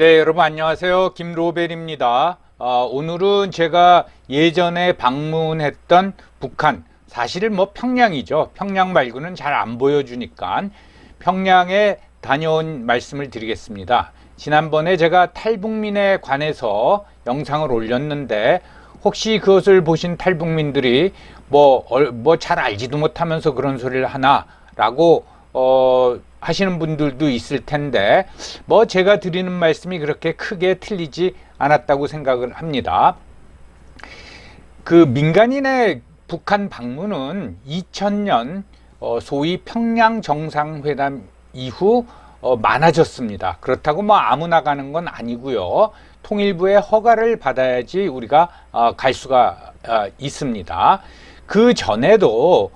네, 여러분 안녕하세요. 김로벨입니다. 어, 오늘은 제가 예전에 방문했던 북한, 사실은 뭐 평양이죠. 평양 말고는 잘 안 보여주니까 평양에 다녀온 말씀을 드리겠습니다. 지난번에 제가 탈북민에 관해서 영상을 올렸는데 혹시 그것을 보신 탈북민들이 뭐 뭐 잘 알지도 못하면서 그런 소리를 하나라고 어 하시는 분들도 있을 텐데 뭐 제가 드리는 말씀이 그렇게 크게 틀리지 않았다고 생각을 합니다. 그 민간인의 북한 방문은 2000년 어, 소위 평양 정상회담 이후 어, 많아졌습니다. 그렇다고 뭐 아무나 가는 건 아니고요. 통일부의 허가를 받아야지 우리가 어, 갈 수가 어, 있습니다. 그 전에도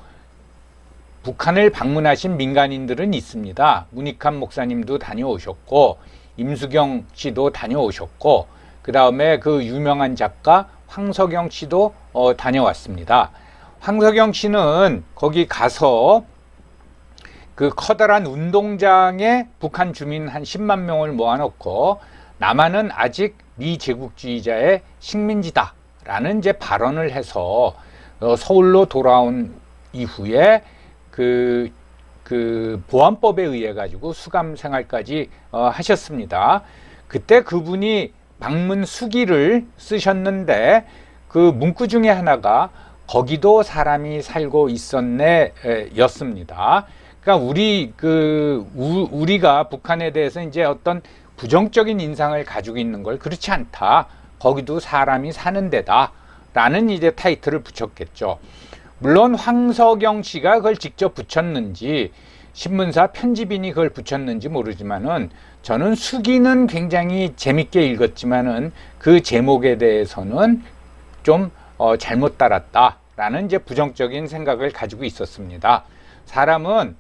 북한을 방문하신 민간인들은 있습니다. 문익환 목사님도 다녀오셨고 임수경 씨도 다녀오셨고 그 다음에 그 유명한 작가 황석영 씨도 어, 다녀왔습니다. 황석영 씨는 거기 가서 그 커다란 운동장에 북한 주민 한 10만 명을 모아놓고 남한은 아직 미제국주의자의 식민지다라는 이제 발언을 해서 어, 서울로 돌아온 이후에 그, 그 보안법에 의해 가지고 수감 생활까지 어, 하셨습니다. 그때 그분이 방문 수기를 쓰셨는데 그 문구 중에 하나가 거기도 사람이 살고 있었네 에, 였습니다. 그러니까 우리 그 우, 우리가 북한에 대해서 이제 어떤 부정적인 인상을 가지고 있는 걸 그렇지 않다. 거기도 사람이 사는 데다 라는 이제 타이틀을 붙였겠죠. 물론 황석영 씨가 그걸 직접 붙였는지 신문사 편집인이 그걸 붙였는지 모르지만은 저는 수기는 굉장히 재밌게 읽었지만은 그 제목에 대해서는 좀 어, 잘못 따랐다라는 이제 부정적인 생각을 가지고 있었습니다. 사람은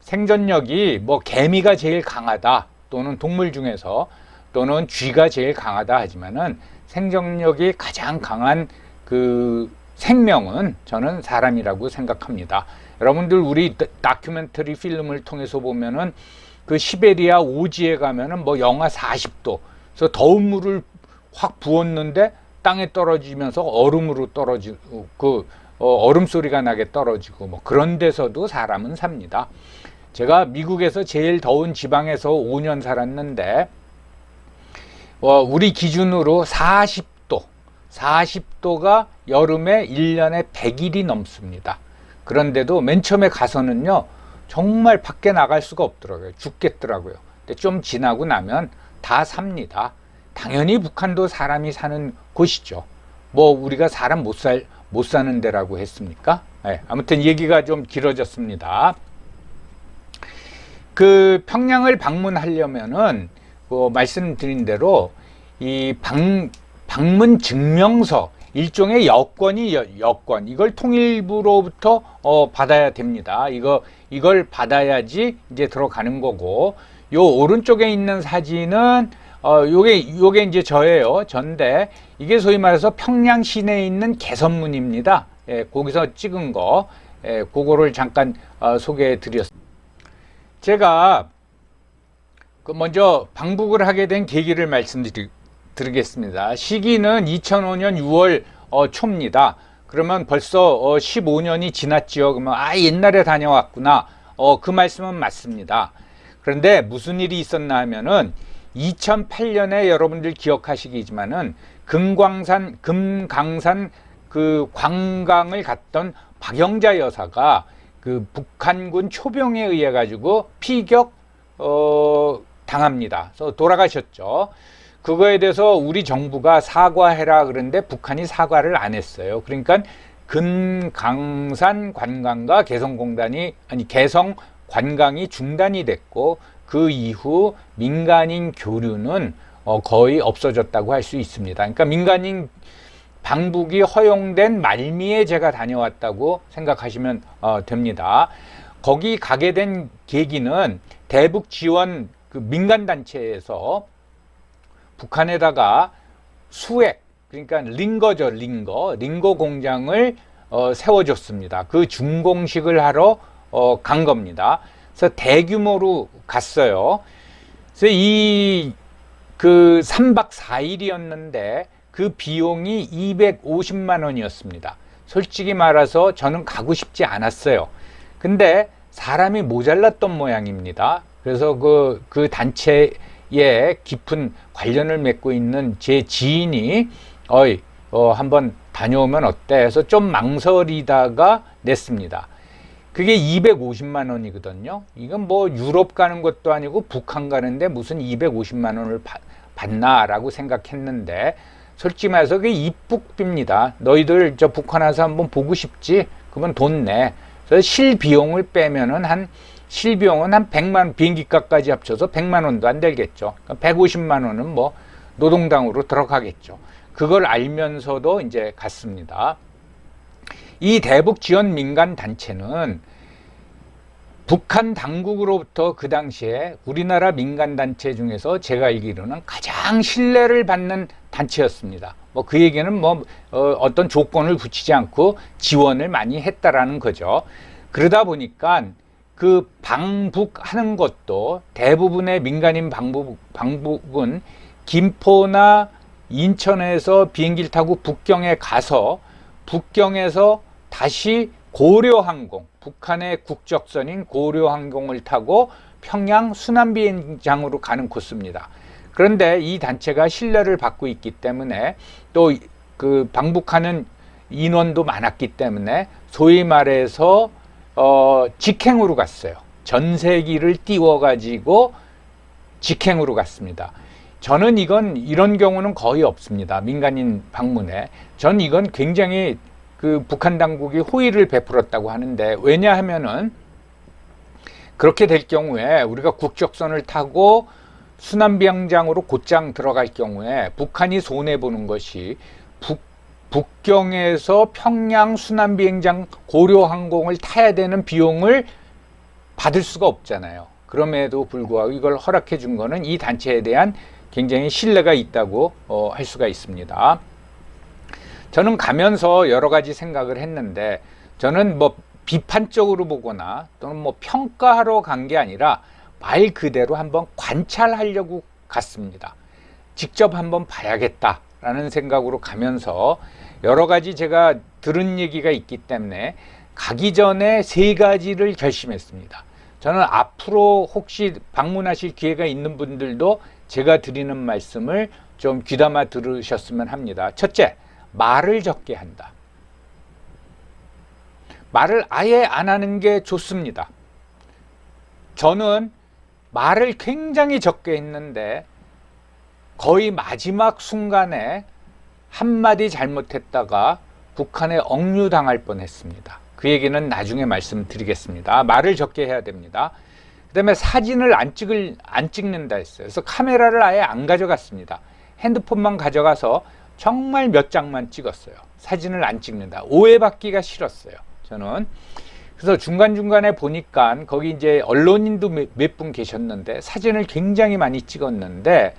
생존력이 뭐 개미가 제일 강하다 또는 동물 중에서 또는 쥐가 제일 강하다 하지만은 생존력이 가장 강한 그 생명은 저는 사람이라고 생각합니다. 여러분들 우리 다큐멘터리 필름을 통해서 보면은 그 시베리아 오지에 가면은 뭐 영하 40도, 그래서 더운 물을 확 부었는데 땅에 떨어지면서 얼음으로 떨어지고 그 어, 얼음 소리가 나게 떨어지고 뭐 그런 데서도 사람은 삽니다. 제가 미국에서 제일 더운 지방에서 5년 살았는데 어, 우리 기준으로 40도, 40도가 여름에 1년에 100일이 넘습니다. 그런데도 맨 처음에 가서는요, 정말 밖에 나갈 수가 없더라고요. 죽겠더라고요. 근데 좀 지나고 나면 다 삽니다. 당연히 북한도 사람이 사는 곳이죠. 뭐 우리가 사람 못 살, 못 사는 데라고 했습니까? 네, 아무튼 얘기가 좀 길어졌습니다. 그 평양을 방문하려면은 그 말씀드린 대로 이 방, 방문 증명서 일종의 여권이 여, 여권 이걸 통일부로부터 어, 받아야 됩니다. 이거 이걸 받아야지 이제 들어가는 거고 요 오른쪽에 있는 사진은 어 요게 요게 이제 저예요. 전데 이게 소위 말해서 평양 시내에 있는 개선문입니다. 예, 거기서 찍은 거 예, 그거를 잠깐 어, 소개해 드렸습니다. 제가 그 먼저 방북을 하게 된 계기를 말씀드리 겠습니다. 시기는 2005년 6월 어, 초입니다. 그러면 벌써 어, 15년이 지났지요. 그러면 아 옛날에 다녀왔구나. 어, 그 말씀은 맞습니다. 그런데 무슨 일이 있었나 하면은 2008년에 여러분들 기억하시겠지만은 금광산 금강산 그 관광을 갔던 박영자 여사가 그 북한군 초병에 의해 가지고 피격 어 당합니다. 그래서 돌아가셨죠. 그거에 대해서 우리 정부가 사과해라 그런데 북한이 사과를 안 했어요. 그러니까 금강산 관광과 개성공단이 아니 개성 관광이 중단이 됐고 그 이후 민간인 교류는 어 거의 없어졌다고 할 수 있습니다. 그러니까 민간인 방북이 허용된 말미에 제가 다녀왔다고 생각하시면 어, 됩니다. 거기 가게 된 계기는 대북 지원 그 민간 단체에서 북한에다가 수액 그러니까 링거죠 링거 링거 공장을 어, 세워줬습니다. 그 준공식을 하러 어, 간 겁니다. 그래서 대규모로 갔어요. 그래서 이 그 3박 4일이었는데 그 비용이 250만 원이었습니다. 솔직히 말해서 저는 가고 싶지 않았어요. 근데 사람이 모자랐던 모양입니다. 그래서 그, 그 단체 에 깊은 관련을 맺고 있는 제 지인이, 어이, 어, 한번 다녀오면 어때? 해서 좀 망설이다가 냈습니다. 그게 250만 원이거든요. 이건 뭐 유럽 가는 것도 아니고 북한 가는데 무슨 250만 원을 받, 받나라고 생각했는데 솔직히 말해서 그게 입북비입니다. 너희들 저 북한 와서 한번 보고 싶지? 그러면 돈 내. 그래서 실비용을 빼면은 한 실비용은 한 100만 비행기값까지 합쳐서 100만 원도 안 들겠죠. 그러니까 150만 원은 뭐 노동당으로 들어가겠죠. 그걸 알면서도 이제 갔습니다. 이 대북 지원 민간 단체는 북한 당국으로부터 그 당시에 우리나라 민간 단체 중에서 제가 알기로는 가장 신뢰를 받는 단체였습니다. 뭐 그 얘기는 뭐 어, 떤 조건을 붙이지 않고 지원을 많이 했다라는 거죠. 그러다 보니까 그 방북하는 것도 대부분의 민간인 방북, 방북은 김포나 인천에서 비행기를 타고 북경에 가서 북경에서 다시 고려항공, 북한의 국적선인 고려항공을 타고 평양 순환비행장으로 가는 코스입니다. 그런데 이 단체가 신뢰를 받고 있기 때문에 또 그 방북하는 인원도 많았기 때문에 소위 말해서 어, 직행으로 갔어요. 전세기를 띄워가지고 직행으로 갔습니다. 저는 이건 이런 경우는 거의 없습니다. 민간인 방문에. 전 이건 굉장히 그 북한 당국이 호의를 베풀었다고 하는데 왜냐하면은 그렇게 될 경우에 우리가 국적선을 타고 순환비행장으로 곧장 들어갈 경우에 북한이 손해 보는 것이 북 북경에서 평양 순환 비행장 고려항공을 타야 되는 비용을 받을 수가 없잖아요. 그럼에도 불구하고 이걸 허락해 준 거는 이 단체에 대한 굉장히 신뢰가 있다고 어, 할 수가 있습니다. 저는 가면서 여러 가지 생각을 했는데 저는 뭐 비판적으로 보거나 또는 뭐 평가하러 간 게 아니라 말 그대로 한번 관찰하려고 갔습니다. 직접 한번 봐야겠다라는 생각으로 가면서 여러 가지 제가 들은 얘기가 있기 때문에 가기 전에 세 가지를 결심했습니다. 저는 앞으로 혹시 방문하실 기회가 있는 분들도 제가 드리는 말씀을 좀 귀담아 들으셨으면 합니다. 첫째, 말을 적게 한다. 말을 아예 안 하는 게 좋습니다. 저는 말을 굉장히 적게 했는데 거의 마지막 순간에 한마디 잘못했다가 북한에 억류당할 뻔했습니다. 그 얘기는 나중에 말씀드리겠습니다. 말을 적게 해야 됩니다. 그다음에 사진을 안 찍을 안 찍는다 했어요. 그래서 카메라를 아예 안 가져갔습니다. 핸드폰만 가져가서 정말 몇 장만 찍었어요. 사진을 안 찍는다. 오해받기가 싫었어요. 저는. 그래서 중간중간에 보니까 거기 이제 언론인도 몇 분 계셨는데 사진을 굉장히 많이 찍었는데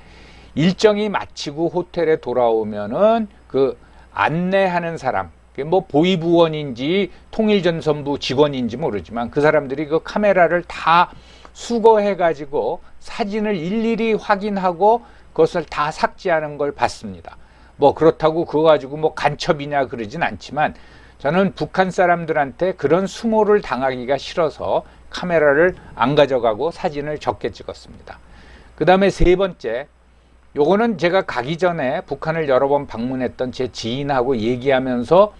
일정이 마치고 호텔에 돌아오면은 그 안내하는 사람, 뭐 보이부원인지 통일전선부 직원인지 모르지만 그 사람들이 그 카메라를 다 수거해 가지고 사진을 일일이 확인하고 그것을 다 삭제하는 걸 봤습니다. 뭐 그렇다고 그거 가지고 뭐 간첩이냐 그러진 않지만 저는 북한 사람들한테 그런 수모를 당하기가 싫어서 카메라를 안 가져가고 사진을 적게 찍었습니다. 그 다음에 세 번째, 요거는 제가 가기 전에 북한을 여러 번 방문했던 제 지인하고 얘기하면서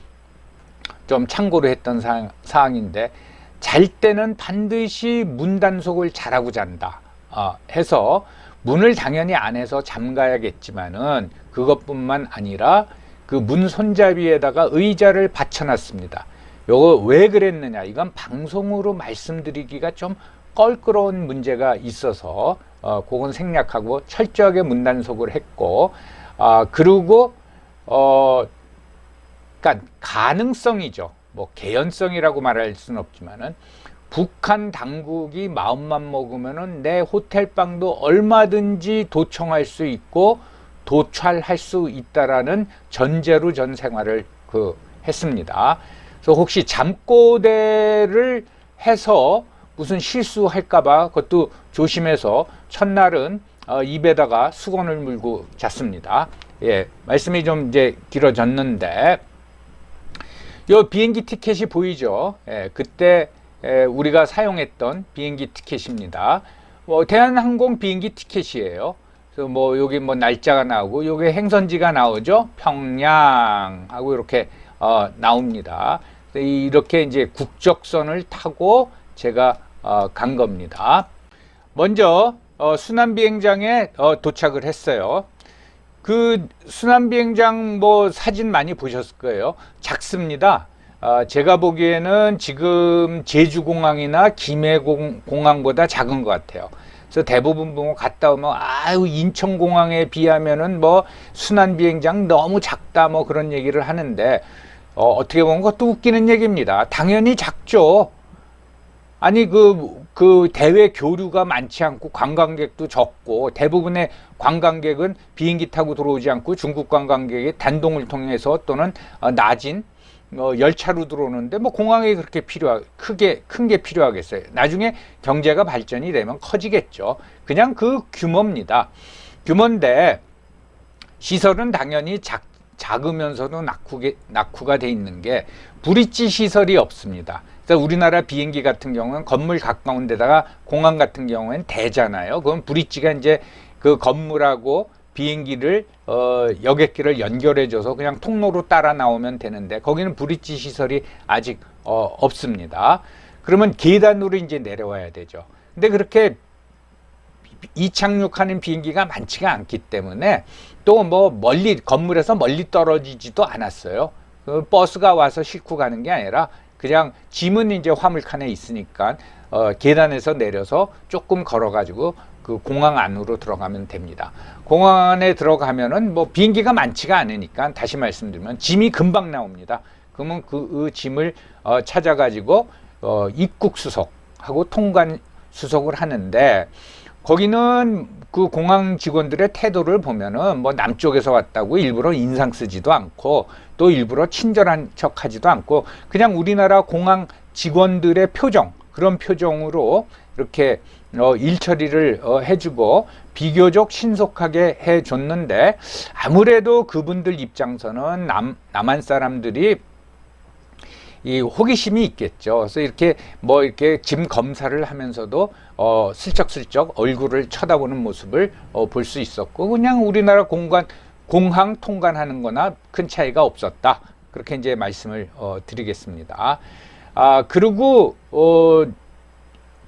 좀 참고로 했던 사항, 사항인데 잘 때는 반드시 문 단속을 잘하고 잔다 어, 해서 문을 당연히 안에서 잠가야겠지만은 그것뿐만 아니라 그 문 손잡이에다가 의자를 받쳐놨습니다. 요거 왜 그랬느냐? 이건 방송으로 말씀드리기가 좀 껄끄러운 문제가 있어서 어, 그건 생략하고 철저하게 문단속을 했고 아 그리고 어 그러니까 가능성이죠. 뭐 개연성이라고 말할 수는 없지만은 북한 당국이 마음만 먹으면은 내 호텔 방도 얼마든지 도청할 수 있고 도찰할 수 있다라는 전제로 전 생활을 그 했습니다. 그래서 혹시 잠꼬대를 해서 무슨 실수할까봐 그것도 조심해서 첫날은 어, 입에다가 수건을 물고 잤습니다. 예, 말씀이 좀 이제 길어졌는데 요 비행기 티켓이 보이죠? 예, 그때 에, 우리가 사용했던 비행기 티켓입니다. 뭐 대한항공 비행기 티켓이에요. 그래서 뭐 여기 뭐 날짜가 나오고 요게 행선지가 나오죠. 평양 하고 이렇게 어, 나옵니다. 이렇게 이제 국적선을 타고 제가 어, 간 겁니다. 먼저 어, 순환 비행장에 어, 도착을 했어요. 그 순환 비행장 뭐 사진 많이 보셨을 거예요. 작습니다. 아, 제가 보기에는 지금 제주공항이나 김해공항보다 작은 것 같아요. 그래서 대부분 뭐 갔다 오면 아유 인천공항에 비하면은 뭐 순환 비행장 너무 작다 뭐 그런 얘기를 하는데 어, 어떻게 보면 그것도 웃기는 얘기입니다. 당연히 작죠. 아니 그, 그 대외 교류가 많지 않고 관광객도 적고 대부분의 관광객은 비행기 타고 들어오지 않고 중국 관광객이 단동을 통해서 또는 어, 낮은 어, 열차로 들어오는데 뭐 공항이 그렇게 필요하 크게 큰 게 필요하겠어요. 나중에 경제가 발전이 되면 커지겠죠. 그냥 그 규모입니다. 규모인데 시설은 당연히 작, 작으면서도 낙후게, 낙후가 돼 있는 게 브릿지 시설이 없습니다. 그래서 우리나라 비행기 같은 경우는 건물 가까운 데다가 공항 같은 경우엔 대잖아요. 그건 브릿지가 이제 그 건물하고 비행기를 어, 여객기를 연결해줘서 그냥 통로로 따라 나오면 되는데 거기는 브릿지 시설이 아직 어, 없습니다. 그러면 계단으로 이제 내려와야 되죠. 근데 그렇게 이착륙하는 비행기가 많지가 않기 때문에 또 뭐 멀리 건물에서 멀리 떨어지지도 않았어요. 그 버스가 와서 싣고 가는 게 아니라 그냥 짐은 이제 화물칸에 있으니까 어, 계단에서 내려서 조금 걸어가지고 그 공항 안으로 들어가면 됩니다. 공항 안에 들어가면은 뭐 비행기가 많지가 않으니까 다시 말씀드리면 짐이 금방 나옵니다. 그러면 그, 그 짐을 어, 찾아가지고 어, 입국 수속하고 통관 수속을 하는데 거기는 그 공항 직원들의 태도를 보면은 뭐 남쪽에서 왔다고 일부러 인상 쓰지도 않고 또 일부러 친절한 척 하지도 않고 그냥 우리나라 공항 직원들의 표정 그런 표정으로 이렇게 어, 일 처리를 어, 해주고 비교적 신속하게 해줬는데 아무래도 그분들 입장에서는 남, 남한 사람들이 이 호기심이 있겠죠. 그래서 이렇게 뭐 이렇게 짐 검사를 하면서도 어 슬쩍슬쩍 얼굴을 쳐다보는 모습을 어, 볼 수 있었고 그냥 우리나라 공간 공항 통관하는 거나 큰 차이가 없었다. 그렇게 이제 말씀을 어, 드리겠습니다. 아, 그리고 어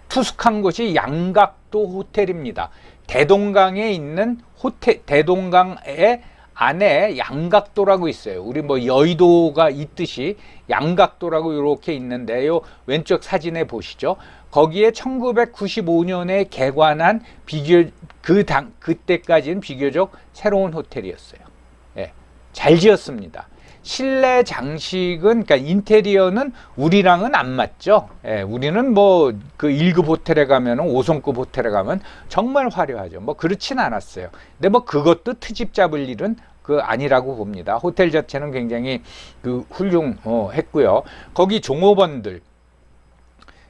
투숙한 곳이 양각도 호텔입니다. 대동강에 있는 호텔 대동강에 안에 양각도라고 있어요. 우리 뭐 여의도가 있듯이 양각도라고 이렇게 있는데요. 왼쪽 사진에 보시죠. 거기에 1995년에 개관한 비교 그 당 그때까지는 비교적 새로운 호텔이었어요. 예. 잘 지었습니다. 실내 장식은 그러니까 인테리어는 우리랑은 안 맞죠. 예, 우리는 뭐 그 1급 호텔에 가면은 5성급 호텔에 가면 정말 화려하죠. 뭐 그렇진 않았어요. 근데 뭐 그것도 트집 잡을 일은 그 아니라고 봅니다. 호텔 자체는 굉장히 그 훌륭했고요. 거기 종업원들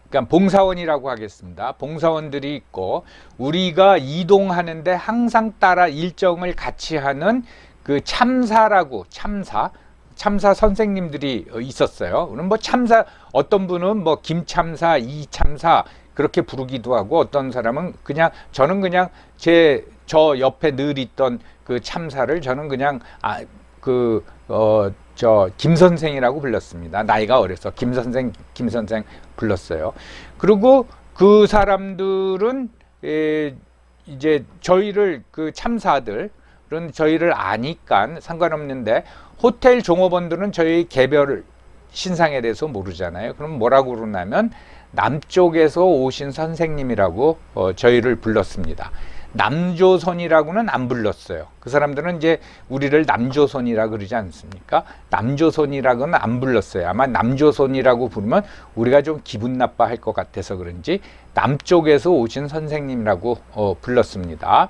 그러니까 봉사원이라고 하겠습니다. 봉사원들이 있고 우리가 이동하는데 항상 따라 일정을 같이 하는 그 참사라고 참사 참사 선생님들이 있었어요. 그럼 뭐 참사 어떤 분은 뭐 김참사, 이참사 그렇게 부르기도 하고 어떤 사람은 그냥 저는 그냥 제 저 옆에 늘 있던 그 참사를 저는 그냥 아 그 어 저 김 선생이라고 불렀습니다. 나이가 어려서 김 선생 김 선생 불렀어요. 그리고 그 사람들은 에, 이제 저희를 그 참사들은 저희를 아니까 상관없는데 호텔 종업원들은 저희 개별 신상에 대해서 모르잖아요. 그럼 뭐라고 그러냐면 남쪽에서 오신 선생님이라고 어, 저희를 불렀습니다. 남조선이라고는 안 불렀어요. 그 사람들은 이제 우리를 남조선이라 그러지 않습니까? 남조선이라고는 안 불렀어요. 아마 남조선이라고 부르면 우리가 좀 기분 나빠할 것 같아서 그런지 남쪽에서 오신 선생님이라고 어, 불렀습니다.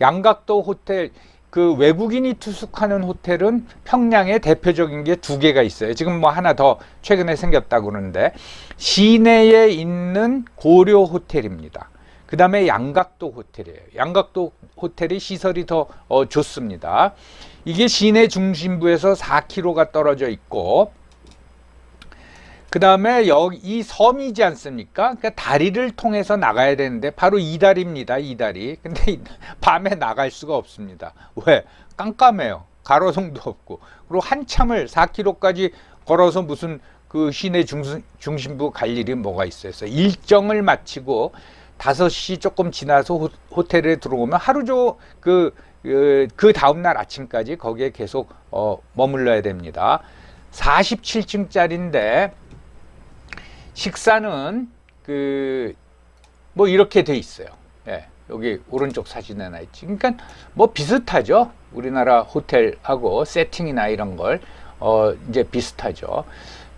양각도 호텔 그 외국인이 투숙하는 호텔은 평양에 대표적인 게 두 개가 있어요. 지금 뭐 하나 더 최근에 생겼다고 그러는데 시내에 있는 고려 호텔입니다. 그 다음에 양각도 호텔이에요. 양각도 호텔이 시설이 더 어, 좋습니다. 이게 시내 중심부에서 4km가 떨어져 있고, 그 다음에 여기 이 섬이지 않습니까? 그러니까 다리를 통해서 나가야 되는데 바로 이 다리입니다. 이 다리. 근데 이- 밤에 나갈 수가 없습니다. 왜? 깜깜해요. 가로등도 없고. 그리고 한참을 4km까지 걸어서 무슨 그 시내 중심, 중심부 갈 일이 뭐가 있어요. 그래서 일정을 마치고 5시 조금 지나서 호, 호텔에 들어오면 하루 종그 그, 그 다음날 아침까지 거기에 계속 어, 머물러야 됩니다. 47층짜리인데 식사는 그 뭐 이렇게 돼 있어요. 예, 여기 오른쪽 사진에 하나 있지. 그러니까 뭐 비슷하죠. 우리나라 호텔하고 세팅이나 이런 걸 어, 이제 비슷하죠.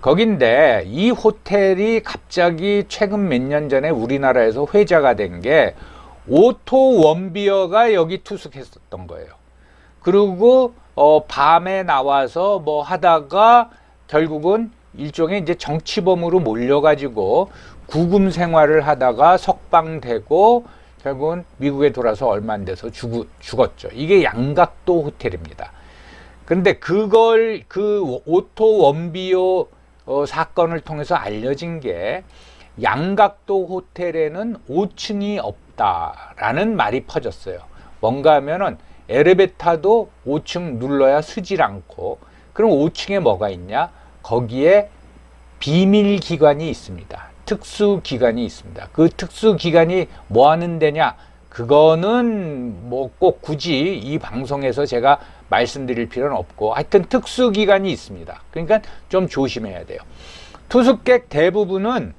거긴데 이 호텔이 갑자기 최근 몇 년 전에 우리나라에서 회자가 된 게 오토 원비어가 여기 투숙했었던 거예요. 그리고 어, 밤에 나와서 뭐 하다가 결국은 일종의 이제 정치범으로 몰려가지고 구금 생활을 하다가 석방되고 결국은 미국에 돌아서 얼마 안 돼서 죽, 죽었죠. 이게 양각도 호텔입니다. 근데 그걸 그 오토 원비오 어, 사건을 통해서 알려진 게 양각도 호텔에는 5층이 없다라는 말이 퍼졌어요. 뭔가 하면은 엘리베이터도 5층 눌러야 쓰질 않고 그럼 5층에 뭐가 있냐? 거기에 비밀 기관이 있습니다. 특수 기관이 있습니다. 그 특수 기관이 뭐 하는 데냐? 그거는 뭐 꼭 굳이 이 방송에서 제가 말씀드릴 필요는 없고 하여튼 특수 기관이 있습니다. 그러니까 좀 조심해야 돼요. 투숙객 대부분은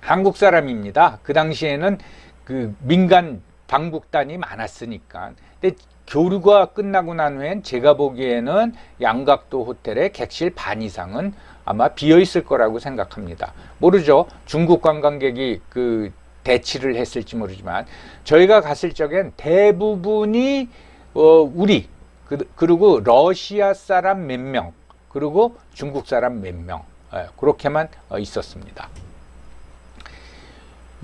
한국 사람입니다. 그 당시에는 그 민간 방북단이 많았으니까. 근데 교류가 끝나고 난 후엔 제가 보기에는 양각도 호텔의 객실 반 이상은 아마 비어 있을 거라고 생각합니다. 모르죠. 중국 관광객이 그 대치를 했을지 모르지만 저희가 갔을 적엔 대부분이 어 우리 그, 그리고 러시아 사람 몇 명 그리고 중국 사람 몇 명 예, 그렇게만 어, 있었습니다.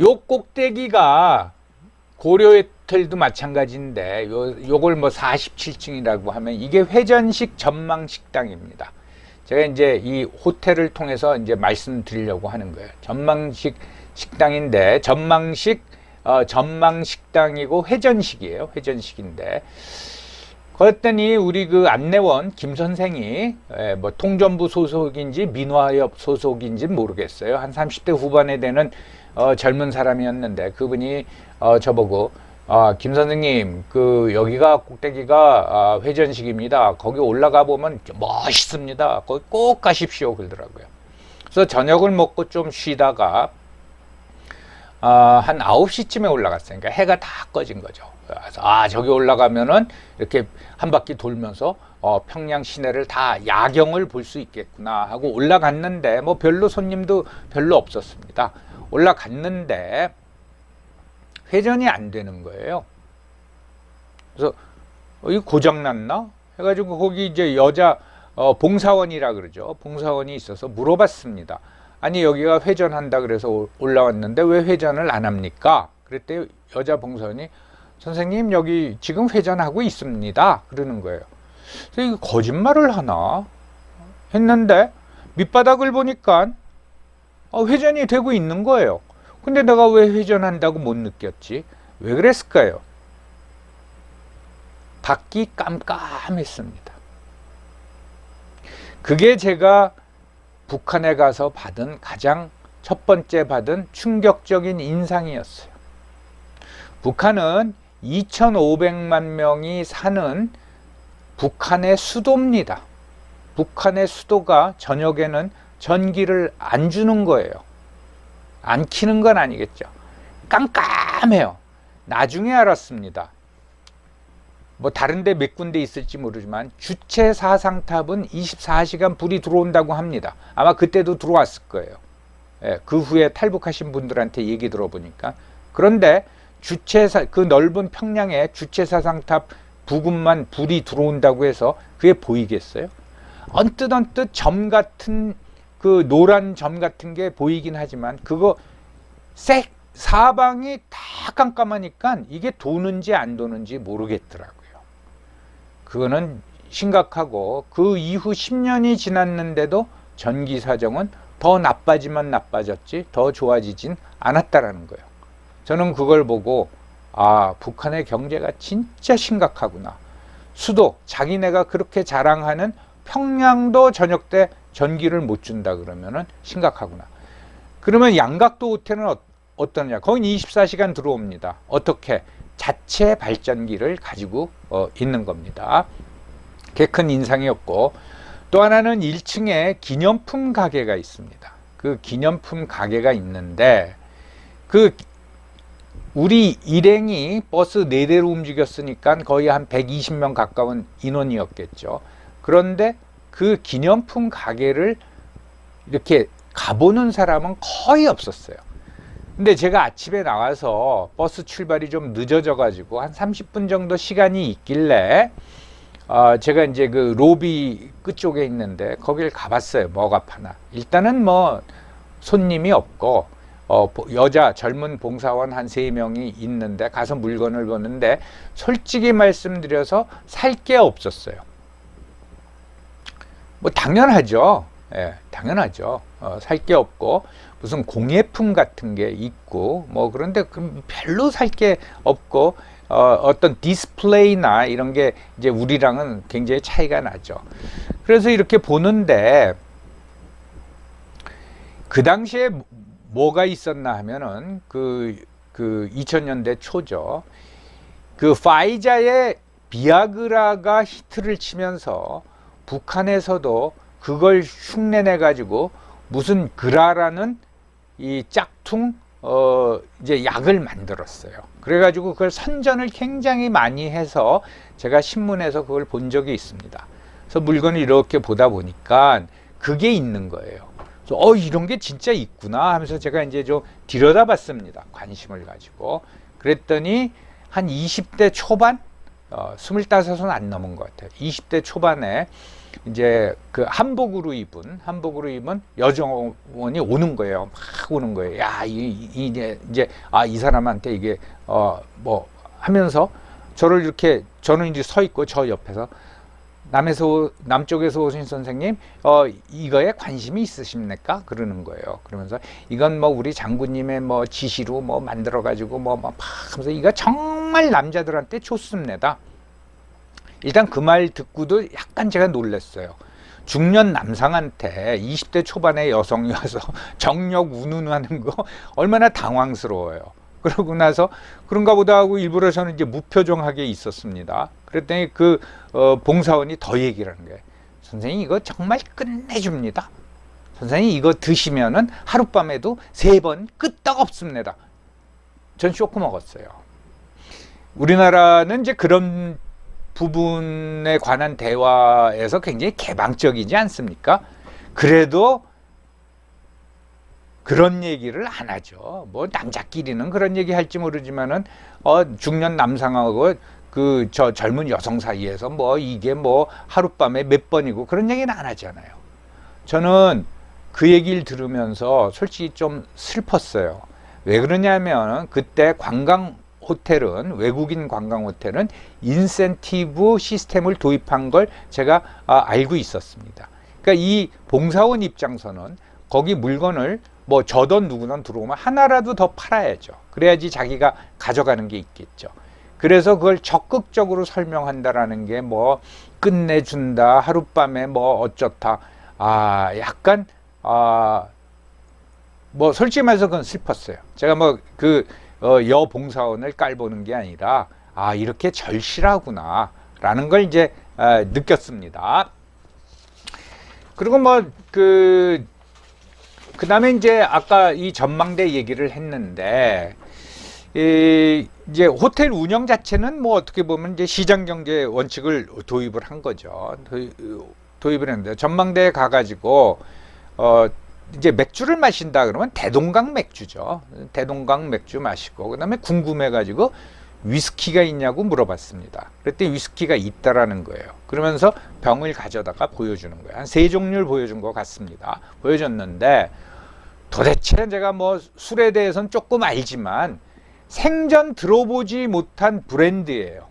요 꼭대기가 고려 호텔도 마찬가지인데 요 요걸 뭐 47층이라고 하면 이게 회전식 전망 식당입니다. 제가 이제 이 호텔을 통해서 이제 말씀드리려고 하는 거예요. 전망식 식당인데 전망식 어, 전망 식당이고 회전식이에요. 회전식인데 그랬더니 우리 그 안내원 김 선생이 에, 뭐 통전부 소속인지 민화협 소속인지 모르겠어요. 한 30대 후반에 되는 어, 젊은 사람이었는데 그분이 어, 저보고 아, 김 선생님, 그 여기가 꼭대기가 아, 회전식입니다. 거기 올라가 보면 멋있습니다. 거기 꼭 가십시오 그러더라고요. 그래서 저녁을 먹고 좀 쉬다가 아, 한 9시쯤에 올라갔어요. 그러니까 해가 다 꺼진 거죠. 아, 저기 올라가면은 이렇게 한 바퀴 돌면서 어, 평양 시내를 다 야경을 볼 수 있겠구나 하고 올라갔는데 뭐 별로 손님도 별로 없었습니다. 올라갔는데 회전이 안 되는 거예요. 그래서 어, 이 고장 났나? 해가지고 거기 이제 여자 어, 봉사원이라 그러죠. 봉사원이 있어서 물어봤습니다. 아니 여기가 회전한다 그래서 올- 올라왔는데 왜 회전을 안 합니까? 그랬더니 여자 봉사원이 선생님 여기 지금 회전하고 있습니다. 그러는 거예요. 그래서 거짓말을 하나 했는데 밑바닥을 보니까 어, 회전이 되고 있는 거예요. 근데 내가 왜 회전한다고 못 느꼈지? 왜 그랬을까요? 밖이 깜깜했습니다. 그게 제가 북한에 가서 받은 가장 첫 번째 받은 충격적인 인상이었어요. 북한은 2,500만 명이 사는 북한의 수도입니다. 북한의 수도가 저녁에는 전기를 안 주는 거예요. 안 키는 건 아니겠죠. 깜깜해요. 나중에 알았습니다. 뭐 다른데 몇 군데 있을지 모르지만 주체 사상탑은 24시간 불이 들어온다고 합니다. 아마 그때도 들어왔을 거예요. 예, 그 후에 탈북하신 분들한테 얘기 들어보니까 그런데 주체사 그 넓은 평양에 주체 사상탑 부근만 불이 들어온다고 해서 그게 보이겠어요? 언뜻 언뜻 점 같은 그 노란 점 같은 게 보이긴 하지만 그거 사방이 다 깜깜하니까 이게 도는지 안 도는지 모르겠더라고요. 그거는 심각하고 그 이후 10년이 지났는데도 전기 사정은 더 나빠지면 나빠졌지 더 좋아지진 않았다라는 거예요. 저는 그걸 보고 아 북한의 경제가 진짜 심각하구나. 수도 자기네가 그렇게 자랑하는 평양도 저녁 때 전기를 못 준다 그러면은 심각하구나. 그러면 양각도 호텔은 어, 어떠냐? 거긴 24시간 들어옵니다. 어떻게? 자체 발전기를 가지고 어, 있는 겁니다. 그게 큰 인상이었고 또 하나는 1층에 기념품 가게가 있습니다. 그 기념품 가게가 있는데 그 우리 일행이 버스 4대로 움직였으니까 거의 한 120명 가까운 인원이었겠죠. 그런데 그 기념품 가게를 이렇게 가보는 사람은 거의 없었어요. 근데 제가 아침에 나와서 버스 출발이 좀 늦어져 가지고 한 30분 정도 시간이 있길래 어, 제가 이제 그 로비 끝쪽에 있는데 거길 가봤어요. 뭐가 파나. 일단은 뭐 손님이 없고 어, 보- 여자 젊은 봉사원 한 세 명이 있는데 가서 물건을 보는데 솔직히 말씀드려서 살 게 없었어요. 뭐 당연하죠. 예, 당연하죠. 어, 살 게 없고 무슨 공예품 같은 게 있고 뭐 그런데 그 별로 살 게 없고 어, 어떤 디스플레이나 이런 게 이제 우리랑은 굉장히 차이가 나죠. 그래서 이렇게 보는데 그 당시에 뭐- 뭐가 있었나 하면은 그, 그 2000년대 초죠. 그 파이자의 비아그라가 히트를 치면서 북한에서도 그걸 흉내내 가지고 무슨 그라라는 이 짝퉁 어 이제 약을 만들었어요. 그래 가지고 그걸 선전을 굉장히 많이 해서 제가 신문에서 그걸 본 적이 있습니다. 그래서 물건을 이렇게 보다 보니까 그게 있는 거예요. 어 이런 게 진짜 있구나 하면서 제가 이제 좀 들여다봤습니다. 관심을 가지고 그랬더니 한 20대 초반 어 25은 안 넘은 것 같아요. 20대 초반에 이제 그 한복으로 입은 한복으로 입은 여정원이 오는 거예요. 막 오는 거예요. 야, 이, 이 이제 이제 아 이 사람한테 이게 어 뭐 하면서 저를 이렇게 저는 이제 서 있고 저 옆에서 남에서 오- 남쪽에서 오신 선생님 어 이거에 관심이 있으십니까? 그러는 거예요. 그러면서 이건 뭐 우리 장군님의 뭐 지시로 뭐 만들어 가지고 뭐막 하면서 이거 정말 남자들한테 좋습니다. 일단 그 말 듣고도 약간 제가 놀랐어요. 중년 남상한테 20대 초반의 여성이 와서 정력 운운하는 거 얼마나 당황스러워요. 그러고 나서 그런가 보다 하고 일부러 저는 이제 무표정하게 있었습니다. 그랬더니 그 어, 봉사원이 더 얘기를 하는 거예요. 선생님 이거 정말 끝내줍니다. 선생님 이거 드시면은 하룻밤에도 세 번 끄떡 없습니다. 전 쇼크 먹었어요. 우리나라는 이제 그런 부분에 관한 대화에서 굉장히 개방적이지 않습니까? 그래도 그런 얘기를 안 하죠. 뭐 남자끼리는 그런 얘기 할지 모르지만은 어 중년 남상하고 그 저 젊은 여성 사이에서 뭐 이게 뭐 하룻밤에 몇 번이고 그런 얘기는 안 하잖아요. 저는 그 얘기를 들으면서 솔직히 좀 슬펐어요. 왜 그러냐면 그때 관광 호텔은 외국인 관광 호텔은 인센티브 시스템을 도입한 걸 제가 아, 알고 있었습니다. 그러니까 이 봉사원 입장서는 거기 물건을 뭐 저던 누구든 들어오면 하나라도 더 팔아야죠. 그래야지 자기가 가져가는 게 있겠죠. 그래서 그걸 적극적으로 설명한다라는 게 뭐 끝내준다 하룻밤에 뭐 어쩌다 아 약간 아 뭐 솔직히 말해서 그건 슬펐어요. 제가 뭐그 어, 여봉사원을 깔보는 게 아니라 아 이렇게 절실하구나라는 걸 이제 아, 느꼈습니다. 그리고 뭐 그 그 다음에 이제 아까 이 전망대 얘기를 했는데 이 이제 호텔 운영 자체는 뭐 어떻게 보면 이제 시장 경제 원칙을 도입을 한 거죠. 도입, 도입을 했는데 전망대에 가가지고 어 이제 맥주를 마신다 그러면 대동강 맥주죠. 대동강 맥주 마시고 그다음에 궁금해가지고 위스키가 있냐고 물어봤습니다. 그랬더니 위스키가 있다라는 거예요. 그러면서 병을 가져다가 보여주는 거예요. 한 세 종류를 보여준 것 같습니다. 보여줬는데 도대체 제가 뭐 술에 대해서는 조금 알지만 생전 들어보지 못한 브랜드예요.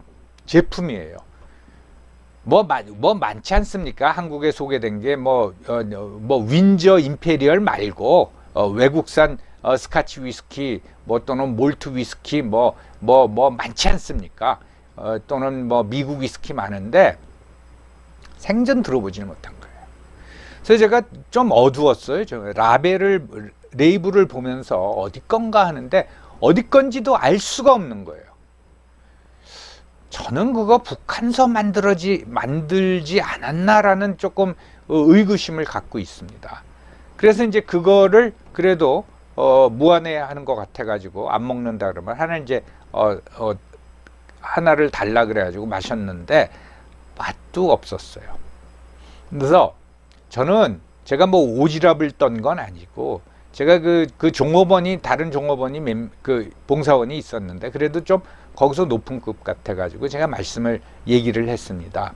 제품이에요. 뭐, 많- 뭐 많지 않습니까? 한국에 소개된 게 뭐, 어, 뭐 윈저 임페리얼 말고 어, 외국산 어, 스카치 위스키 뭐 또는 몰트 위스키 뭐 뭐 뭐 많지 않습니까? 어, 또는 뭐 미국 위스키 많은데 생전 들어보지는 못한 거예요. 그래서 제가 좀 어두웠어요. 저 라벨을 레이블을 보면서 어디 건가 하는데 어디 건지도 알 수가 없는 거예요. 저는 그거 북한서 만들어지 만들지 않았나라는 조금 어, 의구심을 갖고 있습니다. 그래서 이제 그거를 그래도 어, 무한해 하는 것 같아가지고 안 먹는다 그러면 하나 이제 어, 어, 하나를 달라 그래가지고 마셨는데 맛도 없었어요. 그래서 저는 제가 뭐 오지랖을 떤 건 아니고 제가 그, 그 종업원이 다른 종업원이 몇- 그 봉사원이 있었는데 그래도 좀 거기서 높은 급 같아 가지고 제가 말씀을 얘기를 했습니다.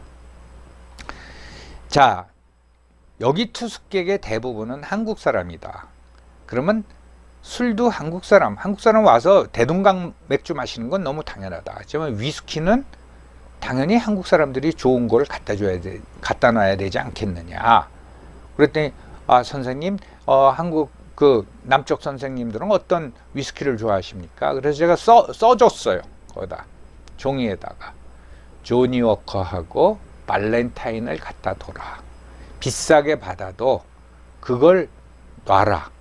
자, 여기 투숙객의 대부분은 한국 사람이다. 그러면 술도 한국 사람, 한국 사람 와서 대동강 맥주 마시는 건 너무 당연하다. 하지만 위스키는 당연히 한국 사람들이 좋은 걸 갖다 줘야 돼, 갖다 놔야 되지 않겠느냐. 그랬더니 아 선생님, 어, 한국 그 남쪽 선생님들은 어떤 위스키를 좋아하십니까? 그래서 제가 써 써줬어요. 거기다 종이에다가 조니 워커하고 발렌타인을 갖다 둬라. 비싸게 받아도 그걸 놔라.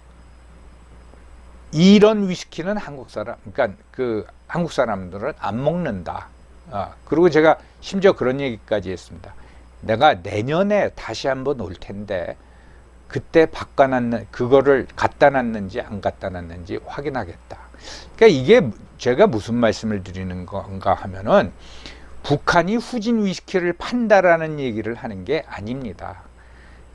이런 위스키는 한국 사람, 그러니까 그 한국 사람들은 안 먹는다. 아, 그리고 제가 심지어 그런 얘기까지 했습니다. 내가 내년에 다시 한번 올 텐데 그때 바꿔놨는 그거를 갖다 놨는지 안 갖다 놨는지 확인하겠다. 그러니까 이게 제가 무슨 말씀을 드리는 건가 하면은 북한이 후진 위스키를 판다라는 얘기를 하는 게 아닙니다.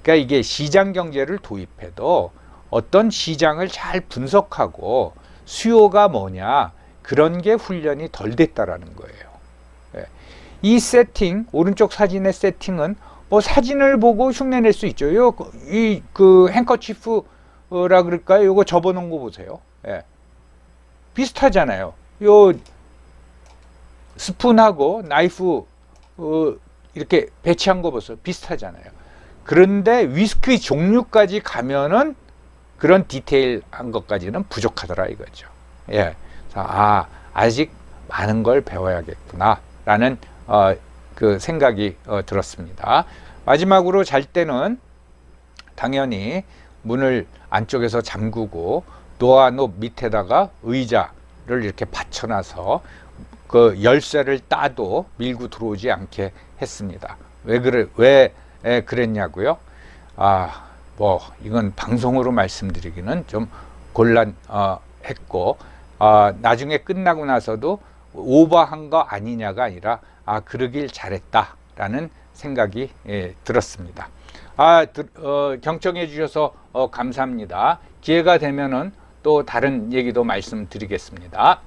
그러니까 이게 시장 경제를 도입해도 어떤 시장을 잘 분석하고 수요가 뭐냐 그런 게 훈련이 덜 됐다라는 거예요. 예. 이 세팅 오른쪽 사진의 세팅은 뭐 사진을 보고 흉내낼 수 있죠. 이그 행커치프라 그럴까요? 요거 접어놓은 거 보세요. 예. 비슷하잖아요. 요 스푼하고 나이프 어, 이렇게 배치한 거 보세요. 비슷하잖아요. 그런데 위스키 종류까지 가면은 그런 디테일한 것까지는 부족하더라 이거죠. 예. 아 아직 많은 걸 배워야겠구나라는 어, 그 생각이 어, 들었습니다. 마지막으로 잘 때는 당연히 문을 안쪽에서 잠그고 도어노 밑에다가 의자를 이렇게 받쳐놔서 그 열쇠를 따도 밀고 들어오지 않게 했습니다. 왜 그래 왜 에, 그랬냐고요? 아, 뭐 이건 방송으로 말씀드리기는 좀 곤란했고 아, 나중에 끝나고 나서도 오버한 거 아니냐가 아니라 아 그러길 잘했다라는 생각이 예, 들었습니다. 아 들- 어, 경청해 주셔서 어, 감사합니다. 기회가 되면은 또 다른 얘기도 말씀드리겠습니다.